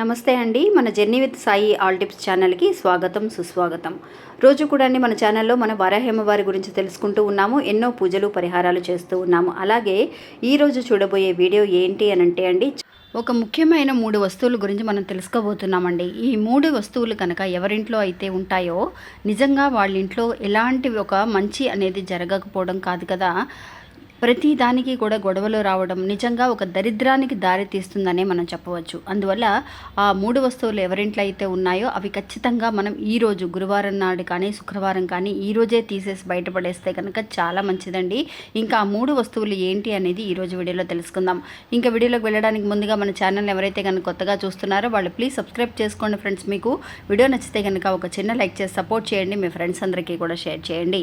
నమస్తే అండి. మన journey with Sai all tips ఛానల్కి స్వాగతం సుస్వాగతం. రోజు కూడా అండి మన ఛానల్లో మన వారాహేమవారి గురించి తెలుసుకుంటూ ఉన్నాము ఎన్నో పూజలు పరిహారాలు చేస్తూ ఉన్నాము. అలాగే ఈరోజు చూడబోయే వీడియో ఏంటి అని అంటే అండి ఒక ముఖ్యమైన మూడు వస్తువుల గురించి మనం తెలుసుకోబోతున్నామండి. ఈ మూడు వస్తువులు కనుక ఎవరింట్లో అయితే ఉంటాయో నిజంగా వాళ్ళ ఇంట్లో ఎలాంటి ఒక మంచి అనేది జరగకపోవడం కాదు కదా. ప్రతి దానికి కూడా గొడవలు రావడం నిజంగా ఒక దరిద్రానికి దారి తీస్తుందనే మనం చెప్పవచ్చు. అందువల్ల ఆ మూడు వస్తువులు ఎవరింట్లో అయితే ఉన్నాయో అవి ఖచ్చితంగా మనం ఈ రోజు గురువారం నాడు కానీ శుక్రవారం కానీ ఈ రోజే తీసేసి బయటపడేస్తే కనుక చాలా మంచిదండి. ఇంకా ఆ మూడు వస్తువులు ఏంటి అనేది ఈ రోజు వీడియోలో తెలుసుకుందాం. ఇంకా వీడియోలోకి వెళ్ళడానికి ముందుగా మన ఛానల్ ఎవరైతే కనుక కొత్తగా చూస్తున్నారో వాళ్ళు ప్లీజ్ సబ్స్క్రైబ్ చేసుకోండి ఫ్రెండ్స్. మీకు వీడియో నచ్చితే కనుక ఒక చిన్న లైక్ చేసి సపోర్ట్ చేయండి. మీ ఫ్రెండ్స్ అందరికీ కూడా షేర్ చేయండి.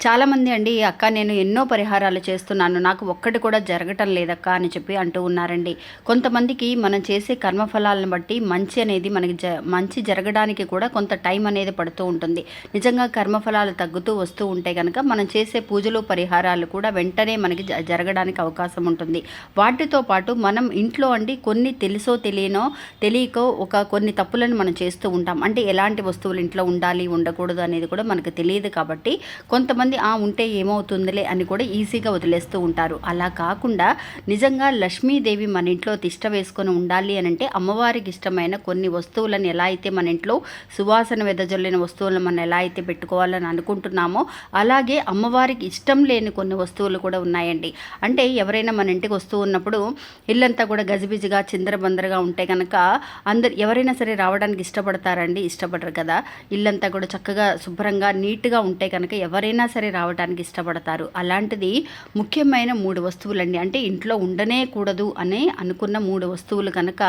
చాలామంది అండి అక్క నేను ఎన్నో పరిహారాలు చేస్తున్నాను నాకు ఒక్కటి కూడా జరగటం లేదక్క అని చెప్పి అంటూ ఉన్నారండి. కొంతమందికి మనం చేసే కర్మఫలాలను బట్టి మంచి అనేది మనకి జ మంచి జరగడానికి కూడా కొంత టైం అనేది పడుతూ ఉంటుంది. నిజంగా కర్మఫలాలు తగ్గుతూ వస్తూ ఉంటే కనుక మనం చేసే పూజలు పరిహారాలు కూడా వెంటనే మనకి జ- జరగడానికి అవకాశం ఉంటుంది. వాటితో పాటు మనం ఇంట్లో అండి కొన్ని తెలుసో తెలియనో తెలియకో ఒక కొన్ని తప్పులను మనం చేస్తూ ఉంటాం. అంటే ఎలాంటి వస్తువులు ఇంట్లో ఉండాలి ఉండకూడదు అనేది కూడా మనకు తెలియదు కాబట్టి కొంతమంది ఆ ఉంటే ఏమవుతుందిలే అని కూడా ఈజీగా వదిలేస్తూ ఉంటారు. అలా కాకుండా నిజంగా లక్ష్మీదేవి మన ఇంట్లో తిష్ట వేసుకొని ఉండాలి అని అంటే అమ్మవారికి ఇష్టమైన కొన్ని వస్తువులను ఎలా అయితే మన ఇంట్లో సువాసన వెదజల్లిన వస్తువులను మనం ఎలా అయితే పెట్టుకోవాలని అనుకుంటున్నామో అలాగే అమ్మవారికి ఇష్టం లేని కొన్ని వస్తువులు కూడా ఉన్నాయండి. అంటే ఎవరైనా మన ఇంటికి వస్తూ ఉన్నప్పుడు ఇల్లంతా కూడా గజిబిజిగా చిందరబందరగా ఉంటే కనుక అందరు ఎవరైనా సరే రావడానికి ఇష్టపడతారండి ఇష్టపడరు కదా. ఇల్లంతా కూడా చక్కగా శుభ్రంగా నీట్గా ఉంటే కనుక ఎవరైనా సరే రావడానికి ఇష్టపడతారు. అలాంటిది ముఖ్యమైన మూడు వస్తువులండి. అంటే ఇంట్లో ఉండనే కూడదు అని అనుకున్న మూడు వస్తువులు కనుక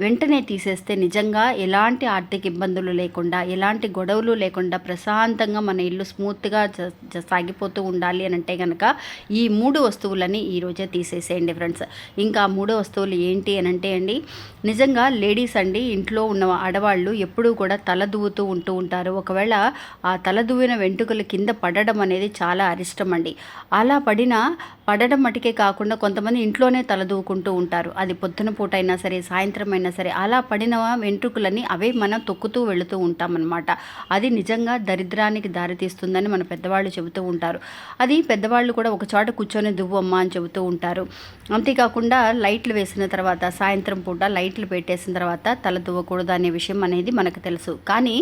వెంటనే తీసేస్తే నిజంగా ఎలాంటి ఆర్థిక ఇబ్బందులు లేకుండా ఎలాంటి గొడవలు లేకుండా ప్రశాంతంగా మన ఇల్లు స్మూత్గా జ- సాగిపోతూ ఉండాలి అని అంటే కనుక ఈ మూడు వస్తువులని ఈ రోజే తీసేసేయండి ఫ్రెండ్స్. ఇంకా మూడు వస్తువులు ఏంటి అని అంటే అండి నిజంగా లేడీస్ అండి ఇంట్లో ఉన్న ఆడవాళ్ళు ఎప్పుడూ కూడా తల దువ్వుతూ ఉంటూ ఉంటారు. ఒకవేళ ఆ తల దువ్విన వెంట్రుకలు కింద పడడం అనేది చాలా అరిష్టం అండి అలా పడిన పడడం మటుకే కాకుండా కొంతమంది ఇంట్లోనే తలదూకుంటూ ఉంటారు. అది పొద్దున పూట అయినా సరే సాయంత్రం అయినా సరే అలా పడిన వెంట్రుకలని అవే మనం తొక్కుతూ వెళుతూ ఉంటామన్నమాట. అది నిజంగా దరిద్రానికి దారితీస్తుందని మన పెద్దవాళ్ళు చెబుతూ ఉంటారు. అది పెద్దవాళ్ళు కూడా ఒక చోట కూర్చొని దువ్వమ్మ అని చెబుతూ ఉంటారు. అంతేకాకుండా లైట్లు వేసిన తర్వాత సాయంత్రం పూట లైట్లు పెట్టేసిన తర్వాత తల దువ్వకూడదు అనే విషయం అనేది మనకు తెలుసు. కానీ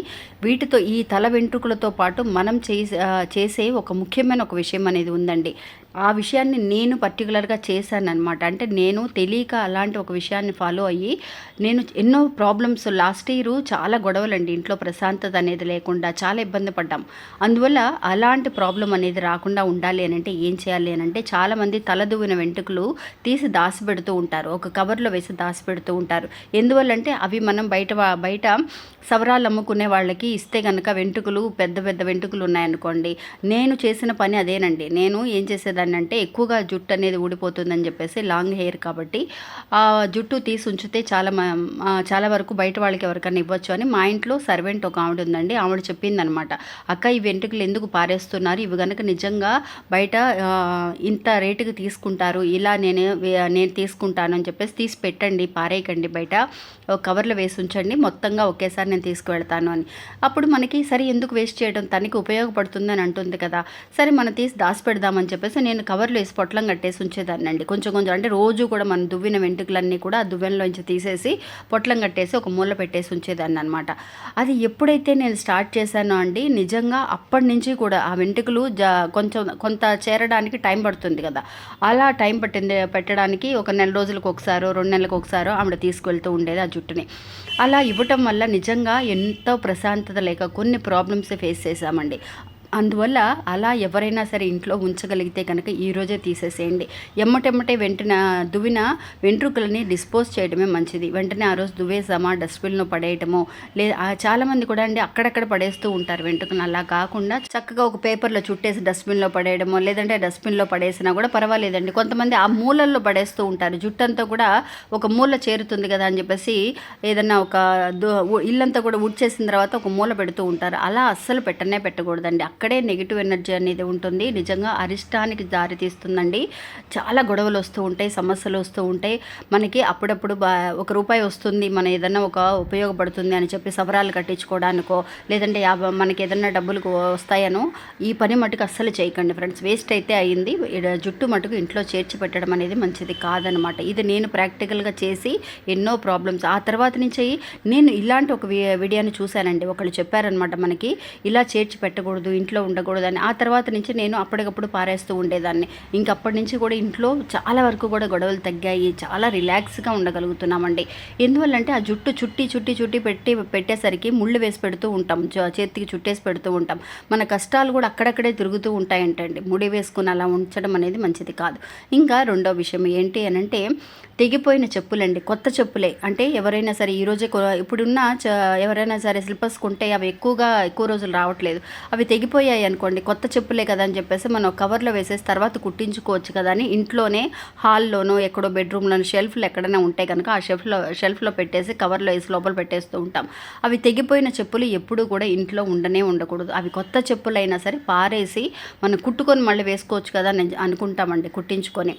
వీటితో ఈ తల వెంట్రుకలతో పాటు మనం చేసే చేసే ఒక ముఖ్యమైన ఒక విషయం అనేది ఉందండి. ఆ విషయాన్ని నేను పర్టికులర్గా చేశానమాట అంటే నేను తెలియక అలాంటి ఒక విషయాన్ని ఫాలో అయ్యి నేను ఎన్నో ప్రాబ్లమ్స్ లాస్ట్ ఇయర్ చాలా గొడవలండి. ఇంట్లో ప్రశాంతత అనేది లేకుండా చాలా ఇబ్బంది పడ్డాం. అందువల్ల అలాంటి ప్రాబ్లం అనేది రాకుండా ఉండాలి అని అంటే ఏం చేయాలి అని అంటే చాలామంది తలదువ్విన వెంట్రుకలు తీసి దాసిపెడుతూ ఉంటారు. ఒక కవర్లో వేసి దాసిపెడుతూ ఉంటారు. ఎందువల్లంటే అవి మనం బయట బయట సవరాలు అమ్ముకునే వాళ్ళకి ఇస్తే కనుక వెంట్రుకలు పెద్ద పెద్ద వెంట్రుకలు ఉన్నాయనుకోండి. నేను చేసిన పని అదేనండి. నేను ఏం చేసేదాన్ని అంటే ఎక్కువగా జుట్టు అనేది ఊడిపోతుందని చెప్పేసి లాంగ్ హెయిర్ కాబట్టి ఆ జుట్టు తీసి ఉంచితే చాలా మ- చాలా వరకు బయట వాళ్ళకి ఎవరికైనా ఇవ్వచ్చు అని మా ఇంట్లో సర్వెంట్ ఒక ఆవిడ ఉందండి. ఆవిడ చెప్పిందనమాట అక్క ఈ వెంట్రుకలు ఎందుకు పారేస్తున్నారు? ఇవి కనుక నిజంగా బయట ఇంత రేటుకి తీసుకుంటారు. ఇలా నేను నేను తీసుకుంటాను అని చెప్పేసి తీసి పెట్టండి పారేయకండి బయట. కవర్లో వేసి ఉంచండి మొత్తంగా ఒకేసారి నేను తీసుకువెళ్తాను అని. అప్పుడు మనకి సరే ఎందుకు వేస్ట్ చేయడం? తనకి ఉపయోగపడుతుందని అంటుంది కదా. సరే మనం తీసి దాచి పెడదామని చెప్పేసి నేను నేను కవర్లో వేసి పొట్లం కట్టేసి ఉంచేదాన్ని అండి. కొంచెం కొంచెం అంటే రోజు కూడా మనం దువ్విన వెంట్రుకలన్నీ కూడా ఆ దువ్వెనలోంచి తీసేసి పొట్లం కట్టేసి ఒక మూల పెట్టేసి ఉంచేదాన్ని అనమాట అది ఎప్పుడైతే నేను స్టార్ట్ చేశానో అండి నిజంగా అప్పటి నుంచి కూడా ఆ వెంట్రుకలు జ కొంచెం కొంత చేరడానికి టైం పడుతుంది కదా. అలా టైం పట్టింది పెట్టడానికి ఒక నెల రోజులకు ఒకసారో రెండు నెలలకు ఒకసారో ఆవిడ తీసుకువెళ్తూ ఉండేది ఆ జుట్టుని. అలా ఇవ్వటం వల్ల నిజంగా ఎంతో ప్రశాంతత లేక కొన్ని ప్రాబ్లమ్స్ ఫేస్ చేశామండి. అందువల్ల అలా ఎవరైనా సరే ఇంట్లో ఉంచగలిగితే కనుక ఈరోజే తీసేసేయండి. ఎమ్మటెమ్మటే వెంటనే దువ్విన వెంట్రుకలని డిస్పోజ్ చేయడమే మంచిది. వెంటనే ఆ రోజు దువ్వేసామా డస్ట్బిన్లో పడేయటమో లేదా చాలామంది కూడా అండి అక్కడక్కడ పడేస్తూ ఉంటారు వెంట్రుకలు అలా కాకుండా చక్కగా ఒక పేపర్లో చుట్టేసి డస్ట్బిన్లో పడేయడమో లేదంటే డస్ట్బిన్లో పడేసినా కూడా పర్వాలేదండి. కొంతమంది ఆ మూలల్లో పడేస్తూ ఉంటారు. జుట్టంతా కూడా ఒక మూల చేరుతుంది కదా అని చెప్పేసి ఏదన్నా ఒక దు- ఇల్లంతా కూడా ఉడ్చేసిన తర్వాత ఒక మూల పెడుతూ ఉంటారు. అలా అస్సలు పెట్టనే పెట్టకూడదండి. అక్కడే నెగిటివ్ ఎనర్జీ అనేది ఉంటుంది. నిజంగా అరిష్టానికి దారి తీస్తుందండి. చాలా గొడవలు వస్తూ ఉంటాయి సమస్యలు వస్తూ ఉంటాయి. మనకి అప్పుడప్పుడు బా ఒక రూపాయి వస్తుంది మన ఏదైనా ఒక ఉపయోగపడుతుంది అని చెప్పి సవరాలు కట్టించుకోవడానికో లేదంటే యాభై మనకి ఏదైనా డబ్బులు వస్తాయనో ఈ పని మటుకు అస్సలు చేయకండి ఫ్రెండ్స్. వేస్ట్ అయితే అయింది. జుట్టు మటుకు ఇంట్లో చేర్చి పెట్టడం అనేది మంచిది కాదనమాట. ఇది నేను ప్రాక్టికల్గా చేసి ఎన్నో ప్రాబ్లమ్స్ ఆ తర్వాత నుంచి నేను ఇలాంటి ఒక వి- వీడియోని చూశానండి. ఒకళ్ళు చెప్పారనమాట మనకి ఇలా చేర్చి పెట్టకూడదు ఇంట్లో ఇంట్లో ఉండకూడదని. ఆ తర్వాత నుంచి నేను అప్పటికప్పుడు పారేస్తూ ఉండేదాన్ని. ఇంకప్పటి నుంచి కూడా ఇంట్లో చాలా వరకు కూడా గొడవలు తగ్గాయి. చాలా రిలాక్స్గా ఉండగలుగుతున్నామండి. ఎందువల్లంటే ఆ జుట్టు చుట్టి చుట్టి చుట్టి పెట్టి పెట్టేసరికి ముళ్ళు వేసి పెడుతూ ఉంటాం. చేతికి చుట్టేసి పెడుతూ ఉంటాం. మన కష్టాలు కూడా అక్కడక్కడే తిరుగుతూ ఉంటాయంటండి. ముడి వేసుకుని అలా ఉంచడం అనేది మంచిది కాదు. ఇంకా రెండో విషయం ఏంటి అని అంటే తెగిపోయిన చెప్పులండి. కొత్త చెప్పులే. అంటే ఎవరైనా సరే ఈరోజే ఇప్పుడున్న ఎవరైనా సరే స్లిప్పర్స్ కొంటే అవి ఎక్కువగా ఎక్కువ రోజులు రావట్లేదు. అవి తెగిపోయి పడిపోయాయి అనుకోండి. కొత్త చెప్పులే కదా అని చెప్పేసి మనం కవర్లో వేసేసి తర్వాత కుట్టించుకోవచ్చు కదా అని ఇంట్లోనే హాల్లోనో ఎక్కడో బెడ్రూమ్లోనో షెల్ఫ్లు ఎక్కడైనా ఉంటే కనుక ఆ షెల్ఫ్లో షెల్ఫ్లో పెట్టేసి కవర్లో వేసి లోపల పెట్టేస్తూ ఉంటాం. అవి తెగిపోయిన చెప్పులు ఎప్పుడూ కూడా ఇంట్లో ఉండనే ఉండకూడదు. అవి కొత్త చెప్పులైనా సరే పారేసి మనం కుట్టుకొని మళ్ళీ వేసుకోవచ్చు కదా అని అనుకుంటామండి కుట్టించుకొని.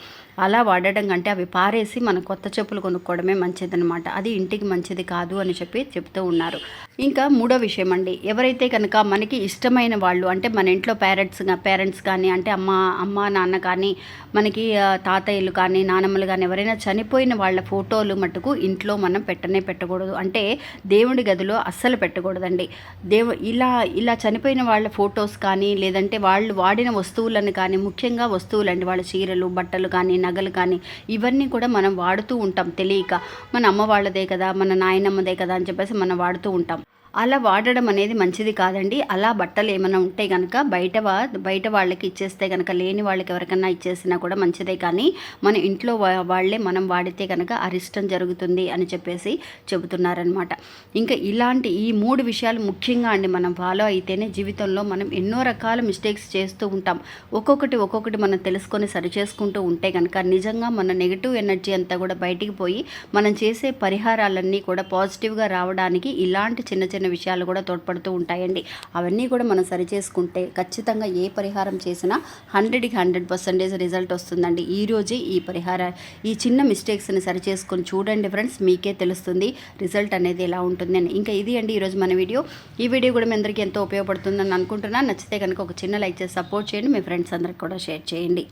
అలా వాడడం కంటే అవి పారేసి మనం కొత్త చెప్పులు కొనుక్కోవడమే మంచిదనమాట అది ఇంటికి మంచిది కాదు అని చెప్పి చెప్తూ ఉన్నారు. ఇంకా మూడో విషయం అండి ఎవరైతే కనుక మనకి ఇష్టమైన వాళ్ళు అంటే మన ఇంట్లో పేరెంట్స్ పేరెంట్స్ కానీ అంటే అమ్మ అమ్మ నాన్న కానీ మనకి తాతయ్యలు కానీ నానమ్మలు కానీ ఎవరైనా చనిపోయిన వాళ్ళ ఫోటోలు మటుకు ఇంట్లో మనం పెట్టనే పెట్టకూడదు. అంటే దేవుడి గదిలో అస్సలు పెట్టకూడదండి. దేవు ఇలా ఇలా చనిపోయిన వాళ్ళ ఫొటోస్ కానీ లేదంటే వాళ్ళు వాడిన వస్తువులను కానీ ముఖ్యంగా వస్తువులండి వాళ్ళ చీరలు బట్టలు కానీ నగలు కానీ ఇవన్నీ కూడా మనం వాడుతూ ఉంటాం తెలియక. మన అమ్మ వాళ్ళదే కదా మన నాయనమ్మదే కదా అని చెప్పేసి మనం వాడుతూ ఉంటాం. అలా వాడడం అనేది మంచిది కాదండి. అలా బట్టలు ఏమైనా ఉంటే కనుక బయట వా బయట వాళ్ళకి ఇచ్చేస్తే కనుక లేని వాళ్ళకి ఎవరికైనా ఇచ్చేసినా కూడా మంచిదే. కానీ మన ఇంట్లో వా- వాళ్ళే మనం వాడితే కనుక అరిష్టం జరుగుతుంది అని చెప్పేసి చెబుతున్నారనమాట ఇంకా ఇలాంటి ఈ మూడు విషయాలు ముఖ్యంగా అండి మనం ఫాలో అయితేనే జీవితంలో మనం ఎన్నో రకాల మిస్టేక్స్ చేస్తూ ఉంటాం. ఒక్కొక్కటి ఒక్కొక్కటి మనం తెలుసుకొని సరి చేసుకుంటూ ఉంటే కనుక నిజంగా మన నెగిటివ్ ఎనర్జీ అంతా కూడా బయటికి పోయి మనం చేసే పరిహారాలన్నీ కూడా పాజిటివ్గా రావడానికి ఇలాంటి చిన్న చిన్న విషయాలు కూడా తోడ్పడుతూ ఉంటాయండి. అవన్నీ కూడా మనం సరి చేసుకుంటే ఖచ్చితంగా ఏ పరిహారం చేసినా హండ్రెడ్కి హండ్రెడ్ పర్సెంటేజ్ రిజల్ట్ వస్తుందండి. ఈ రోజే ఈ పరిహార ఈ చిన్న మిస్టేక్స్ని సరి చేసుకొని చూడండి ఫ్రెండ్స్ మీకే తెలుస్తుంది రిజల్ట్ అనేది ఎలా ఉంటుంది అని ఇంకా ఇది అండి ఈరోజు మన వీడియో. ఈ వీడియో కూడా మీ అందరికీ ఎంతో ఉపయోగపడుతుందని అనుకుంటున్నాను. నచ్చితే కనుక ఒక చిన్న లైక్ చేసి సపోర్ట్ చేయండి. మీ ఫ్రెండ్స్ అందరికి కూడా షేర్ చేయండి.